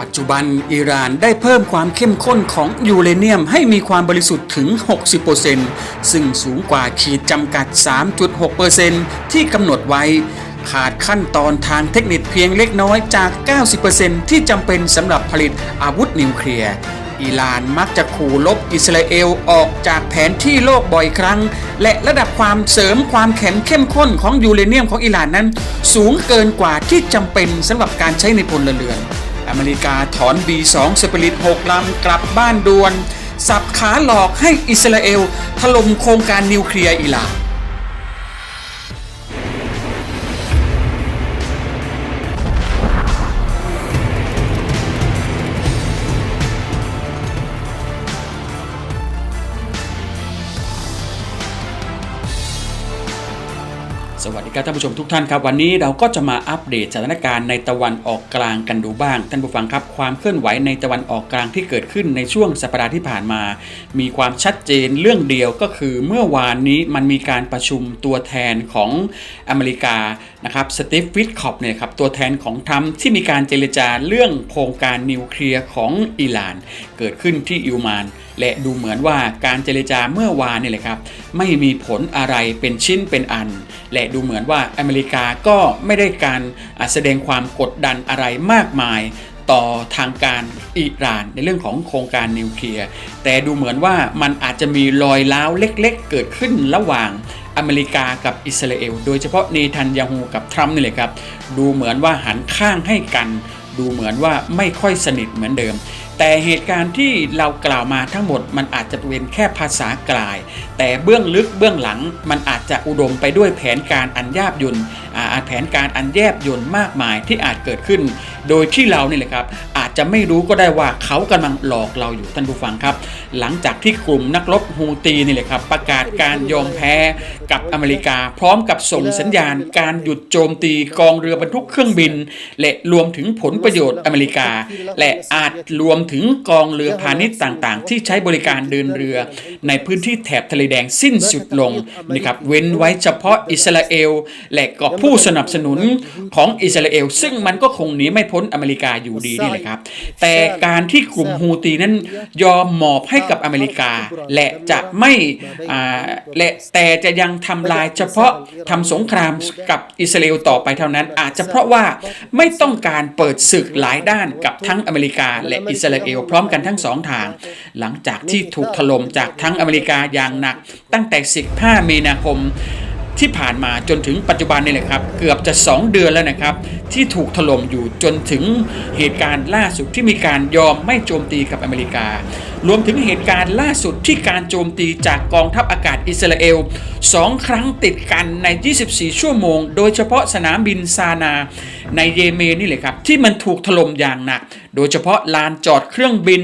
ปัจจุบันอิหร่านได้เพิ่มความเข้มข้นของยูเรเนียมให้มีความบริสุทธิ์ถึง 60%ซึ่งสูงกว่าขีดจำกัด 3.6%ที่กำหนดไว้ ขาดขั้นตอนทางเทคนิคเพียงเล็กน้อยจาก 90%ที่จำเป็นสำหรับผลิตอาวุธนิวเคลียร์อิหร่านมักจะขู่ลบอิสราเอลออกจากแผนที่โลกบ่อยครั้ง และระดับความเสริมความแข็งเข้มข้นของยูเรเนียมของอิหร่านนั้น สูงเกินกว่าที่จำเป็นสำหรับการใช้ในพลเรือน อเมริกาถอน B2 สปิริต6ลำกลับบ้านด่วน สับขาหลอกให้อิสราเอลถล่มโครงการนิวเคลียร์อิหร่าน ดีครับท่านผู้ชมทุกท่านครับวันนี้เราก็จะมาอัปเดตสถานการณ์ในตะวันออกกลางกันดูบ้าง ท่านผู้ฟังครับความเคลื่อนไหวในตะวันออกกลางที่เกิดขึ้นในช่วงสัปดาห์ที่ผ่านมา มีความชัดเจนเรื่องเดียวก็คือเมื่อวานนี้มันมีการประชุมตัวแทนของอเมริกานะครับสตีฟวิทคอปเนี่ยครับตัวแทนของทรัมป์ที่มีการเจรจาเรื่องโครงการนิวเคลียร์ของอิหร่าน เกิดขึ้นที่อิวมาน และดูเหมือนว่าการเจรจาเมื่อวานนี่แหละครับ ไม่มีผลอะไรเป็นชิ้นเป็นอัน และดูเหมือนว่าอเมริกาก็ไม่ได้การแสดงความกดดันอะไรมากมายต่อทางการอิหร่านในเรื่องของโครงการนิวเคลียร์แต่ดูเหมือนว่ามันอาจจะมีรอยร้าวเล็กๆ เกิดขึ้นระหว่างอเมริกากับอิสราเอล โดยเฉพาะเนทันยาฮูกับทรัมป์นี่เลยครับ ดูเหมือนว่าหันข้างให้กัน ดูเหมือนว่าไม่ค่อยสนิทเหมือนเดิม แต่เหตุการณ์ที่เรากล่าวมาทั้งหมดมันอาจจะเป็นแค่ภาษากลาย แต่เบื้องลึกเบื้องหลังมันอาจจะอุดมไปด้วยแผนการอันยาบยนอ่าแผนการอันแยบยนมากมายที่อาจเกิดขึ้น โดยที่เรานี่แหละครับ จะไม่รู้ก็ได้ว่าเขากำลังหลอกเราอยู่ท่านผู้ฟังครับ หลังจากที่กลุ่มนักรบฮูตีนี่แหละครับ ประกาศการยอมแพ้กับอเมริกา พร้อมกับส่งสัญญาณ การหยุดโจมตีกองเรือบรรทุกเครื่องบิน และรวมถึงผลประโยชน์อเมริกา และอาจรวมถึงกองเรือพาณิชย์ต่างๆ ที่ใช้บริการเดินเรือ ในพื้นที่แถบทะเลแดงสิ้นสุดลงนะครับเว้นไว้เฉพาะอิสราเอล และก็ผู้สนับสนุนของอิสราเอล ซึ่งมันก็คงหนีไม่พ้นอเมริกาอยู่ดีนี่แหละครับแต่การที่กลุ่มฮูตีนั้นยอมหมอบให้กับอเมริกา และจะไม่และแต่จะยังทำลายเฉพาะทำสงครามกับอิสราเอลต่อไปเท่านั้น อาจจะเพราะว่าไม่ต้องการเปิดศึกหลายด้านกับทั้งอเมริกา และอิสราเอลพร้อมกันทั้งสองทาง หลังจากที่ถูกถล่มจากทั้งอเมริกาอย่างหนัก ตั้งแต่ 15 มีนาคมที่ผ่านมาจนถึงปัจจุบันนี่แหละครับ เกือบจะ 2 เดือนแล้วนะครับ ที่ถูกถล่มอยู่จนถึงเหตุการณ์ล่าสุดที่มีการยอมไม่โจมตีกับอเมริการวมถึงเหตุการณ์ล่าสุดที่การโจมตีจากกองทัพอากาศอิสราเอลสองครั้งติดกันใน 24 ชั่วโมง โดยเฉพาะสนามบินซานา ในเยเมนนี่แหละครับ ที่มันถูกถล่มอย่างหนัก โดยเฉพาะลานจอดเครื่องบิน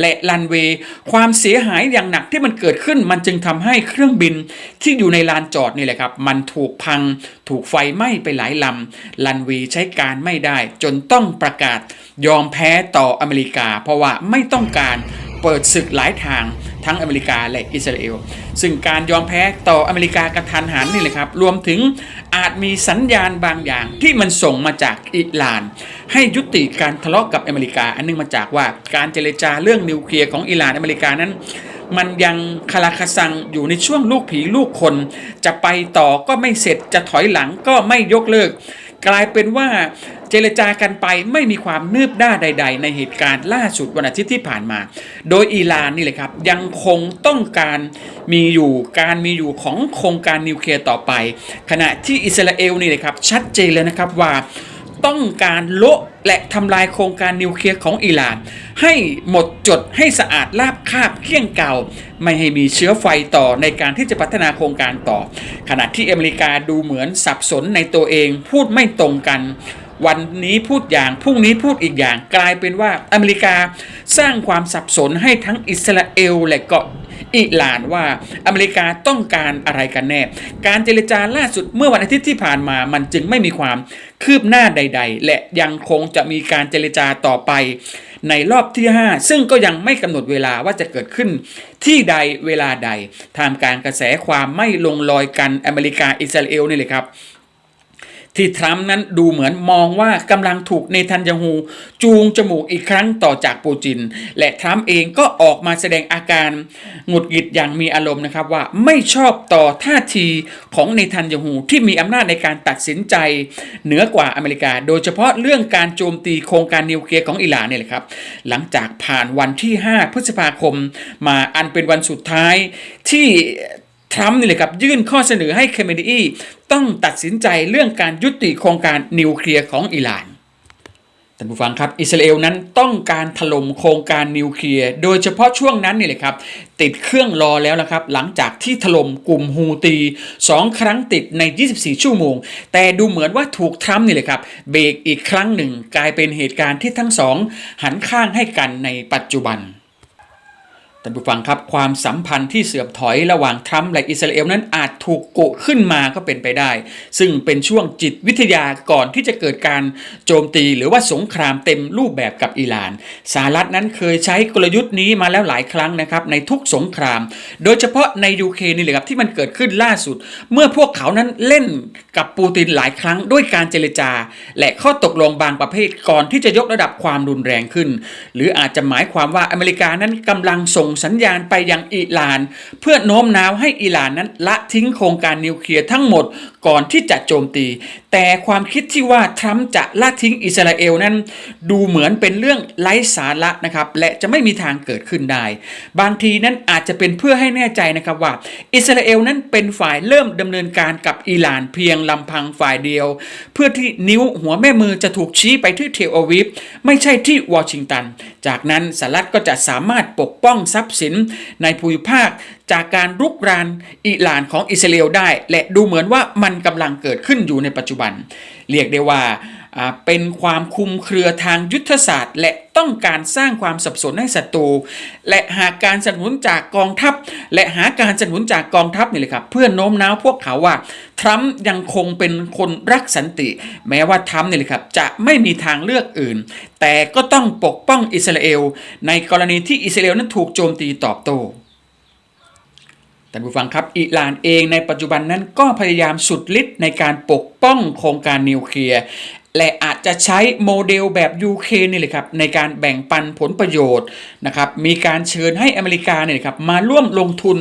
และลันเวย์ความเสียหายอย่างหนักที่มันเกิดขึ้น มันจึงทำให้เครื่องบินที่อยู่ในลานจอดนี่แหละครับ มันถูกพัง ถูกไฟไหม้ไปหลายลำลันเวย์ใช้การไม่ได้ จนต้องประกาศยอมแพ้ต่ออเมริกา เพราะว่าไม่ต้องการ เปิดศึกหลายทางทั้งอเมริกาและอิสราเอล ซึ่งการยอมแพ้ต่ออเมริกากระทันหันนี่แหละครับ รวมถึงอาจมีสัญญาณบางอย่างที่มันส่งมาจากอิหร่าน ให้ยุติการทะเลาะกับอเมริกา อันเนึงมาจากว่าการเจรจาเรื่องนิวเคลียร์ของอิหร่านอเมริกานั้น มันยังคาราคาซังอยู่ในช่วงลูกผีลูกคน จะไปต่อก็ไม่เสร็จจะถอยหลังก็ไม่ยกเลิก กลายเป็นว่าเจรจากันไปไม่มีความนืบหน้าใด ๆ ในเหตุการณ์ล่าสุดวันอาทิตย์ที่ผ่านมา โดยอิหร่านนี่แหละครับยังคงต้องการมีอยู่การมีอยู่ของโครงการนิวเคลียร์ต่อไป ขณะที่อิสราเอลนี่แหละครับชัดเจนเลยนะครับว่า ต้องการโละและทำลายโครงการนิวเคลียร์ของอิหร่าน ให้หมดจดให้สะอาดราบคาบเกลี้ยงเก่า ไม่ให้มีเชื้อไฟต่อในการที่จะพัฒนาโครงการต่อ ขณะที่อเมริกาดูเหมือนสับสนในตัวเองพูดไม่ตรงกันวันนี้พูดอย่างพรุ่งนี้พูดอีกอย่างกลายเป็นว่าอเมริกาสร้างความสับสนให้ทั้งอิสราเอลและก็อิหร่านว่าอเมริกาต้องการอะไรกันแน่ การเจรจาล่าสุดเมื่อวันอาทิตย์ที่ผ่านมามันจึงไม่มีความ คืบหน้าใด ๆ และยังคงจะมีการเจรจาต่อไป ในรอบที่ 5 ซึ่งก็ยังไม่กำหนดเวลาว่าจะเกิดขึ้นที่ใดเวลาใด ทามการกระแสความไม่ลงรอยกันอเมริกาอิสราเอลนี่เลยครับ ที่ทรัมป์นั้นดูเหมือนมองว่ากำลังถูกเนทันยาฮูจูงจมูกอีกครั้งต่อจากปูจิน และทรัมป์เองก็ออกมาแสดงอาการหงุดหงิดอย่างมีอารมณ์นะครับว่าไม่ชอบต่อท่าทีของเนทันยาฮูที่มีอำนาจในการตัดสินใจเหนือกว่าอเมริกา โดยเฉพาะเรื่องการโจมตีโครงการนิวเคลียร์ของอิหร่านเนี่ยแหละครับ หลังจากผ่านวันที่ 5 พฤษภาคม มาอันเป็นวันสุดท้ายที่ ทรัมป์นี่แหละครับยื่นข้อเสนอให้เคเมนีต้องตัดสินใจเรื่องการยุติโครงการนิวเคลียร์ของอิหร่านท่านผู้ฟังครับอิสราเอลนั้นต้องการถล่มโครงการนิวเคลียร์โดยเฉพาะช่วงนั้นนี่แหละครับ ติดเครื่องรอแล้วนะครับ หลังจากที่ถล่มกลุ่มฮูตี2ครั้งติดใน 24 ชั่วโมง แต่ดูเหมือนว่าถูกทรัมป์นี่แหละครับ เบรกอีกครั้งหนึ่งกลายเป็นเหตุการณ์ที่ทั้งสองหันข้างให้กันในปัจจุบัน ท่านผู้ฟังครับความสัมพันธ์ที่เสื่อมถอยระหว่างทรัมป์และอิสราเอลนั้นอาจถูกโกะขึ้นมาก็เป็นไปได้ ซึ่งเป็นช่วงจิตวิทยาก่อนที่จะเกิดการโจมตีหรือว่าสงครามเต็มรูปแบบกับอิหร่านสหรัฐนั้นเคยใช้กลยุทธ์นี้มาแล้วหลายครั้งนะครับในทุกสงคราม โดยเฉพาะในยูเครนนี่แหละครับที่มันเกิดขึ้นล่าสุด เมื่อพวกเขานั้นเล่น กับปูตินหลายครั้งด้วยการเจรจา และข้อตกลงบางประเภทก่อนที่จะยกระดับความรุนแรงขึ้น หรืออาจจะหมายความว่าอเมริกานั้นกำลังส่งสัญญาณไปยังอิหร่าน เพื่อโน้มน้าวให้อิหร่านนั้นละทิ้งโครงการนิวเคลียร์ทั้งหมด ก่อนที่จะโจมตี แต่ความคิดที่ว่าทรัมป์จะละทิ้งอิสราเอลนั้น ดูเหมือนเป็นเรื่องไร้สาระนะครับและจะไม่มีทางเกิดขึ้นได้ บางทีนั้นอาจจะเป็นเพื่อให้แน่ใจนะครับว่า อิสราเอลนั้นเป็นฝ่ายเริ่มดำเนินการกับอิหร่านเพียงลำพังฝ่ายเดียว เพื่อที่นิ้วหัวแม่มือจะถูกชี้ไปที่เทลอาวิฟไม่ใช่ที่วอชิงตัน จากนั้นสหรัฐก็จะสามารถปกป้องทรัพย์สินในภูมิภาคจากการรุกรานอิหร่านของอิสราเอลได้ และดูเหมือนว่ามันกำลังเกิดขึ้นอยู่ในปัจจุบัน เรียกได้ว่าเป็นความคุมเครือทางยุทธศาสตร์ และต้องการสร้างความสับสนให้ศัตรู และหาการสนับสนุนจากกองทัพ และหาการสนับสนุนจากกองทัพนี่เลยครับเพื่อโน้มน้าวพวกเขาว่าทรัมป์ยังคงเป็นคนรักสันติ แม้ว่าทรัมป์นี่เลยครับจะไม่มีทางเลือกอื่น แต่ก็ต้องปกป้องอิสราเอล ในกรณีที่อิสราเอลนั้นถูกโจมตีตอบโต้านผู้ฟังครับอิหร่านเองในปัจจุบันนั้นก็พยายามสุดฤทธิ์ในการปกป้องโครงการนิวเคลียร์และอาจจะใช้โมเดลแบบยูเคนี่เลยครับในการแบ่งปันผลประโยชน์นะครับมีการเชิญให้อเมริกาเนี่ยครับมาร่วมลงทุน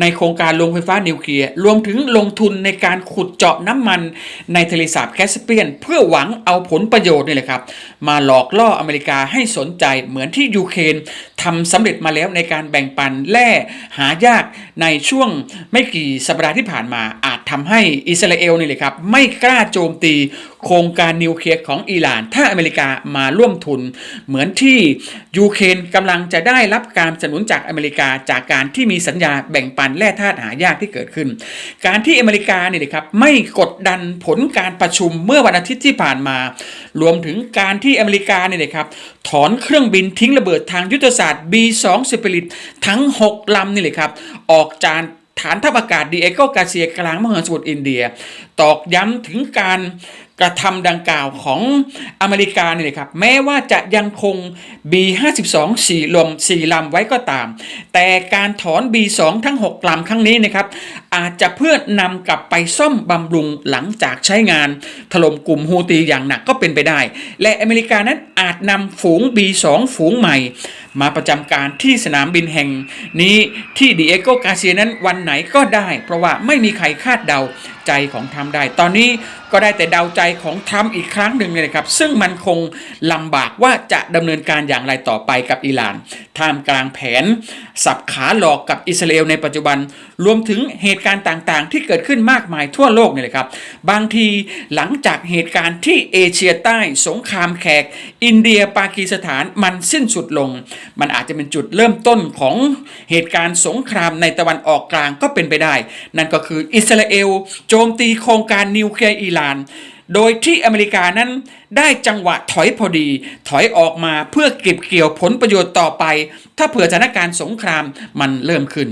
ในโครงการโรงไฟฟ้านิวเคลียร์รวมถึงลงทุนในการขุดเจาะน้ำมันในทะเลสาบแคสเปียน เพื่อหวังเอาผลประโยชน์นี่แหละครับมาหลอกล่ออเมริกาให้สนใจเหมือนที่ยูเครนทำสำเร็จมาแล้วในการแบ่งปันแร่หายากในช่วงไม่กี่สัปดาห์ที่ผ่านมาอาจทำให้อิสราเอลนี่เลยครับไม่กล้าโจมตีโครงการนิวเคลียร์ของอิหร่าน ถ้าอเมริกามาร่วมทุน เหมือนที่ยูเครนกำลังจะได้รับการสนับสนุนจากอเมริกาจากการที่มีสัญญาแบ่งปันแร่ธาตุหายากที่เกิดขึ้น การที่อเมริกาเนี่ยนะครับไม่กดดันผลการประชุมเมื่อวันอาทิตย์ที่ผ่านมา รวมถึงการที่อเมริกาเนี่ยนะครับถอนเครื่องบินทิ้งระเบิดทางยุทธศาสตร์ B2 Spirit ทั้ง 6ลำนี่เลยครับออกจากฐานทัพอากาศดีเอโกกาเซียกลางมหาสมุทรอินเดีย ตอกย้ำถึงการ กระทำดังกล่าวของอเมริกาเนี่ยครับ แม้ว่าจะยังคง B52 4ลม4ลำไว้ก็ตาม แต่การถอน B2 ทั้ง 6ลำครั้งนี้นะครับ อาจจะเพื่อนำกลับไปซ่อมบำรุงหลังจากใช้งานถล่มกลุ่มฮูตีอย่างหนักก็เป็นไปได้ และอเมริกานั้นอาจนำฝูง B2 ฝูงใหม่ มาประจำการที่สนามบินแห่งนี้ที่ดีเอโกกาเซียนั้นวันไหนก็ได้ เพราะว่าไม่มีใครคาดเดา ใจของทรัมป์ได้ ตอนนี้ก็ได้แต่เดาใจของทรัมป์อีกครั้งหนึ่งเลยนะครับ ซึ่งมันคงลำบากว่าจะดำเนินการอย่างไรต่อไปกับอิหร่านท่ามกลางแผน สับขาหลอกกับอิสราเอลในปัจจุบัน รวมถึงเหตุการณ์ต่างๆ ที่เกิดขึ้นมากมายทั่วโลกนี่แหละครับ บางทีหลังจากเหตุการณ์ที่เอเชียใต้สงครามแขก อินเดียปากีสถานมันสิ้นสุดลง มันอาจจะเป็นจุดเริ่มต้นของเหตุการณ์สงครามในตะวันออกกลางก็เป็นไปได้ นั่นก็คืออิสราเอลโจมตีโครงการนิวเคลียร์อิหร่าน โดยที่อเมริกานั้นได้จังหวะถอยพอดี ถอยออกมาเพื่อเก็บเกี่ยวผลประโยชน์ต่อไป ถ้าเผื่อสถานการณ์สงครามมันเริ่มขึ้น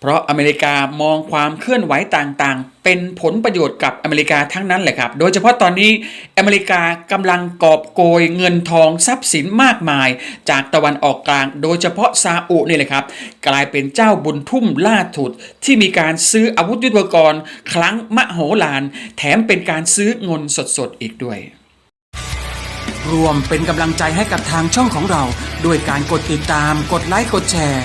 เพราะอเมริกามองความเคลื่อนไหวต่างๆ เป็นผลประโยชน์กับอเมริกาทั้งนั้นแหละครับ โดยเฉพาะตอนนี้อเมริกากำลังกอบโกยเงินทองทรัพย์สินมากมาย จากตะวันออกกลาง โดยเฉพาะซาอุนี่แหละครับ กลายเป็นเจ้าบุญทุ่มล่าถุด ที่มีการซื้ออาวุธยุทโธปกรณ์ ครั้งมโหฬารแถมเป็นการซื้อเงินสดๆอีกด้วยรวมเป็นกำลังใจให้กับทางช่องของเรา ด้วยการกดติดตาม กดไลค์ กดแชร์